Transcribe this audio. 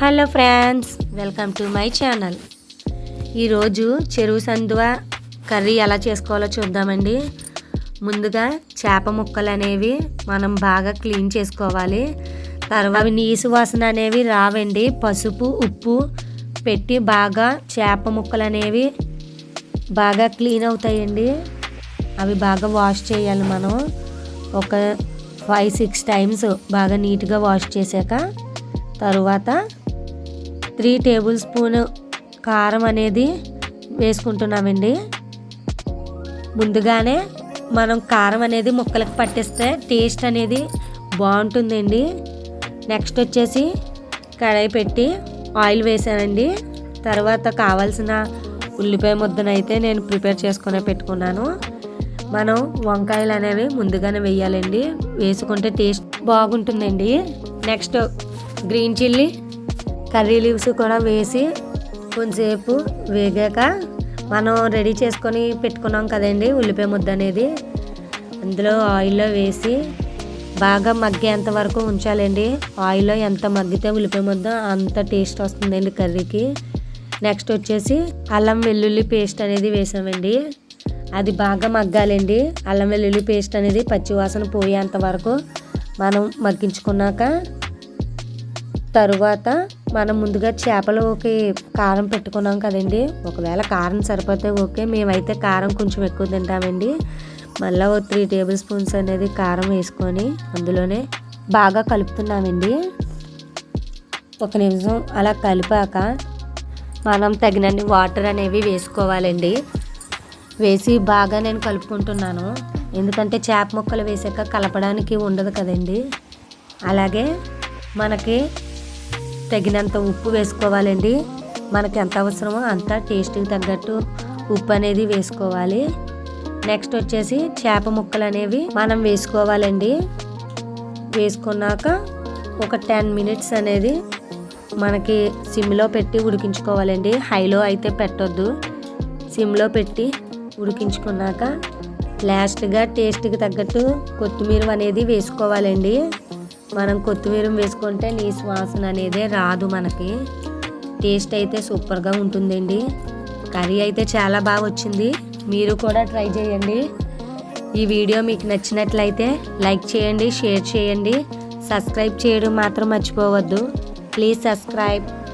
Hello friends welcome to my channel. ఈరోజు చెరువు సందువ curry ఎలా చేసుకోవాలో చూద్దామండి. ముందుగా చేప ముక్కలు అనేవి మనం బాగా క్లీన్ చేసుకోవాలి. తర్వాత అవి నీసు వాసన అనేవి రావండి. పసుపు ఉప్పు పెట్టి బాగా చేప ముక్కలు అనేవి బాగా క్లీన్ అవుతాయండి. అవి బాగా వాష్ చేయాలి మనం. ఒక ఫైవ్ సిక్స్ టైమ్స్ బాగా నీట్గా వాష్ చేశాక తరువాత త్రీ టేబుల్ స్పూన్ కారం అనేది వేసుకుంటున్నామండి. ముందుగానే మనం కారం అనేది ముక్కలకు పట్టిస్తే టేస్ట్ అనేది బాగుంటుందండి. నెక్స్ట్ వచ్చేసి కడాయి పెట్టి ఆయిల్ వేసానండి. తర్వాత కావాల్సిన ఉల్లిపాయ ముద్దనైతే నేను ప్రిపేర్ చేసుకునే పెట్టుకున్నాను. మనం వంకాయలు అనేవి ముందుగానే వేయాలండి. వేసుకుంటే టేస్ట్ బాగుంటుందండి. Next green chilli curry leaves కూడా వేసి కొంచెంసేపు వేగాక మనం రెడీ చేసుకొని పెట్టుకున్నాం కదండి ఉల్లిపాయ ముద్ద అనేది. అందులో ఆయిల్లో వేసి బాగా మగ్గేంత వరకు ఉంచాలండి. ఆయిల్లో ఎంత మగ్గితే ఉల్లిపాయ ముద్ద అంత టేస్ట్ వస్తుందండి కర్రీకి. నెక్స్ట్ వచ్చేసి అల్లం వెల్లుల్లి పేస్ట్ అనేది వేసామండి. అది బాగా మగ్గాలండి. అల్లం వెల్లుల్లి పేస్ట్ అనేది పచ్చివాసన పోయేంత వరకు మనం మగ్గించుకున్నాక తరువాత మనం ముందుగా చేపలకి కారం పెట్టుకున్నాం కదండి. ఒకవేళ కారం సరిపోతే ఓకే మేమైతే కారం కొంచెం ఎక్కువ తింటామండి. మళ్ళీ ఒక త్రీ టేబుల్ స్పూన్స్ అనేది కారం వేసుకొని అందులోనే బాగా కలుపుతున్నామండి. ఒక నిమిషం అలా కలిపాక మనం తగినన్ని వాటర్ అనేవి వేసుకోవాలండి. వేసి బాగా నేను కలుపుకుంటున్నాను. ఎందుకంటే చేప ముక్కలు వేసాక కలపడానికి ఉండదు కదండి. అలాగే మనకి తగినంత ఉప్పు వేసుకోవాలండి. మనకి ఎంత అవసరమో అంత టేస్ట్కి తగ్గట్టు ఉప్పు అనేది వేసుకోవాలి. నెక్స్ట్ వచ్చేసి చేప ముక్కలు అనేవి మనం వేసుకోవాలండి. వేసుకున్నాక ఒక టెన్ మినిట్స్ అనేది మనకి సిమ్లో పెట్టి ఉడికించుకోవాలండి. హైలో అయితే పెట్టొద్దు. సిమ్లో పెట్టి ఉడికించుకున్నాక లాస్ట్గా టేస్ట్కి తగ్గట్టు కొత్తిమీర అనేది వేసుకోవాలండి. మనం కొత్తిమీర వేసుకుంటే నీ వాసన అనేది రాదు మనకి. టేస్ట్ అయితే సూపర్గా ఉంటుందండి. కర్రీ అయితే చాలా బాగా వచ్చింది. మీరు కూడా ట్రై చేయండి. ఈ వీడియో మీకు నచ్చినట్లయితే లైక్ చేయండి షేర్ చేయండి. సబ్స్క్రైబ్ చేయడం మాత్రం మర్చిపోవద్దు. Please subscribe.